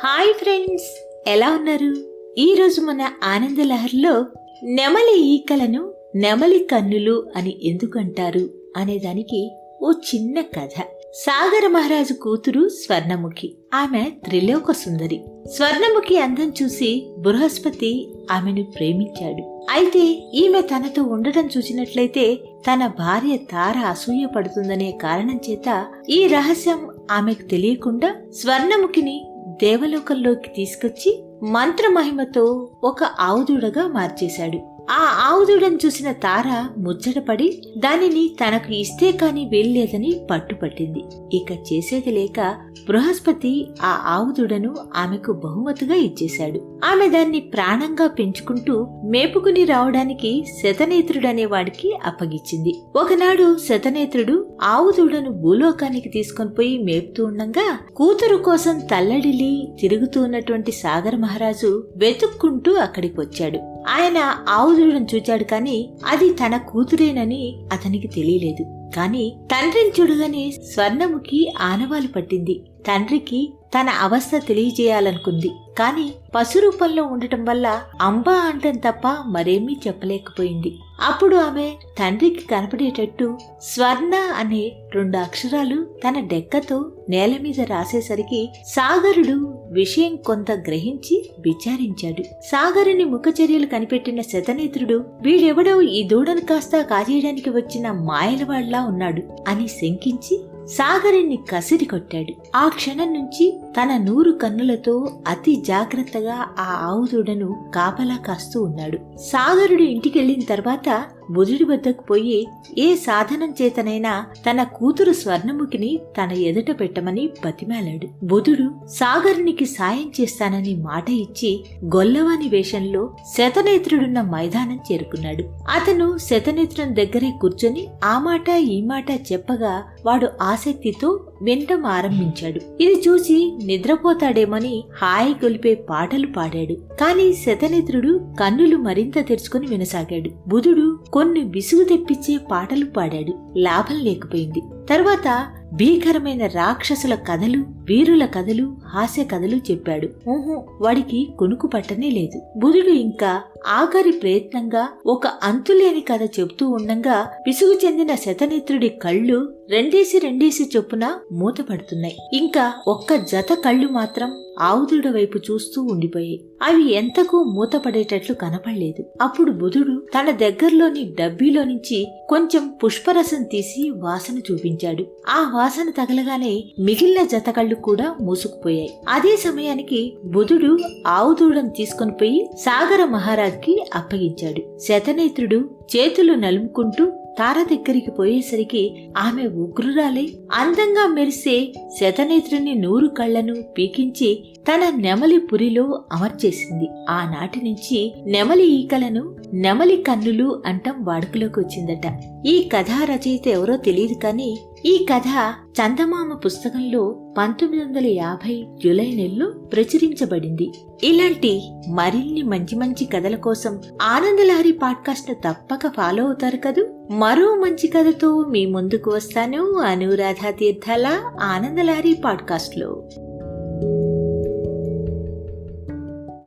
Hi friends ఎలా ఉన్నారు? ఈరోజు మన ఆనందలహర్లో నెమలి ఈకలను నెమలి కన్నులు అని ఎందుకంటారు అనే దానికి ఓ చిన్న కథ. సాగర మహారాజు కూతురు స్వర్ణముఖి. ఆమె త్రిలోక సుందరి. స్వర్ణముఖి అందం చూసి బృహస్పతి ఆమెను ప్రేమించాడు. అయితే ఈమె తనతో ఉండటం చూసినట్లయితే తన భార్య తార అసూయ పడుతుందనే కారణం చేత ఈ రహస్యం ఆమెకు తెలియకుండా స్వర్ణముఖిని దేవలోకంలోకి తీసుకొచ్చి మంత్రమహిమతో ఒక ఆవుదుడగా మార్చేశాడు. ఆ ఆవుదుడను చూసిన తార ముచ్చటపడి దానిని తనకు ఇస్తే కాని వెళ్ళేదని పట్టుపట్టింది. ఇక చేసేది లేక బృహస్పతి ఆ ఆవుదుడను ఆమెకు బహుమతిగా ఇచ్చేశాడు. ఆమె దాన్ని ప్రాణంగా పెంచుకుంటూ మేపుకుని రావడానికి శతనేత్రుడనే వాడికి అప్పగించింది ఒకనాడు శతనేత్రుడు ఆవుదూడను భూలోకానికి తీసుకొని పోయి మేపుతూ ఉండగా కూతురు కోసం తల్లడిలి తిరుగుతూ ఉన్నటువంటి సాగర్ మహారాజు వెతుక్కుంటూ అక్కడికి వచ్చాడు. ఆయన ఆవుదూడను చూచాడు కాని అది తన కూతురేనని అతనికి తెలియలేదు. కాని తండ్రిని చూడగానే స్వర్ణముఖి ఆనవాలు పట్టింది. తండ్రికి తన అవస్థ తెలియజేయాలనుకుంది. కాని పశు రూపంలో ఉండటం వల్ల అంబా అంటం తప్ప మరేమీ చెప్పలేకపోయింది. అప్పుడు ఆమె తండ్రికి కనపడేటట్టు స్వర్ణ అనే రెండు అక్షరాలు తన డెక్కతో నేల మీద రాసేసరికి సాగరుడు విషయం కొంత గ్రహించి విచారించాడు. సాగరుని ముఖచర్యలు కనిపెట్టిన శతనేత్రుడు వీడెవడో ఈ దూడను కాస్త కాజేయడానికి వచ్చిన మాయలవాళ్ళా ఉన్నాడు అని శంకించి సాగరిని కసిరి కొట్టాడు. ఆ క్షణం నుంచి తన నూరు కన్నులతో అతి జాగ్రత్తగా ఆ ఆవుదూడను కాపలా కాస్తూ ఉన్నాడు. సాగరుడు ఇంటికెళ్ళిన తర్వాత బుధుడి వద్దకు పోయి ఏ సాధనం చేతనైనా తన కూతురు స్వర్ణముఖిని తన ఎదుట పెట్టమని బతిమాలాడు. బుధుడు సాగరునికి సాయం చేస్తానని మాట ఇచ్చి గొల్లవాని వేషంలో శతనేత్రుడున్న మైదానం చేరుకున్నాడు. అతను శతనేత్రుని దగ్గరే కూర్చొని ఆ మాట ఈ మాట చెప్పగా వాడు ఆసక్తితో వినటం ఆరంభించాడు ఇది చూసి నిద్రపోతాడేమని హాయి గొలిపే పాటలు పాడాడు. కాని శతనేత్రుడు కన్నులు మరింత తెరుచుకుని వినసాగాడు. బుధుడు కొన్ని విసుగు తెప్పించే పాటలు పాడాడు. లాభం లేకపోయింది. తర్వాత భీకరమైన రాక్షసుల కథలు వీరుల కథలు హాస్య కథలు చెప్పాడు. ఊహో వాడికి కొనుకు పట్టనే లేదు. బుధుడు ఇంకా ఆఖరి ప్రయత్నంగా ఒక అంతులేని కథ చెబుతూ ఉండగా విసుగు చెందిన శతనేత్రుడి కళ్ళు రెండేసి రెండేసి చొప్పున మూతపడుతున్నాయి. ఇంకా ఒక్క జత కళ్ళు మాత్రం ఆవుదుడ వైపు చూస్తూ ఉండిపోయాయి. అవి ఎంతకు మూతపడేటట్లు కనపడలేదు. అప్పుడు బుధుడు తన దగ్గరలోని డబ్బీలో నుంచి కొంచెం పుష్పరసం తీసి వాసన చూపించాడు. ఆ వాసన తగలగానే మిగిలిన జత కళ్ళు కూడా మూసుకుపోయాయి. అదే సమయానికి బుధుడు ఆవుదూడను తీసుకుని పోయి సాగర మహారాజ్కి అప్పగించాడు. శతనేత్రుడు చేతులు నలుముకుంటూ తార దగ్గరికి పోయేసరికి ఆమె ఉగ్రురాలే అందంగా మెరిసే శతనేత్రుని నూరు కళ్ళను పీకించి తన నెమలి పురిలో అమర్చేసింది. ఆనాటి నుంచి నెమలి ఈకలను నెమలి కన్నులు అంటం వాడుకలోకి వచ్చిందట ఈ కథా రచయిత ఎవరో తెలియదు కానీ ఈ కథ చందమామ పుస్తకంలో పంతొమ్మిది వందల యాభై జూలై నెలలో ప్రచురించబడింది. ఇలాంటి మరిన్ని మంచి మంచి కథల కోసం ఆనందలహరి పాడ్కాస్ట్ తప్పక ఫాలో అవుతారు కదూ? మరో మంచి కథతో మీ ముందుకు వస్తాను. అనురాధ తీర్థాల ఆనందలారి పాడ్కాస్ట్లో.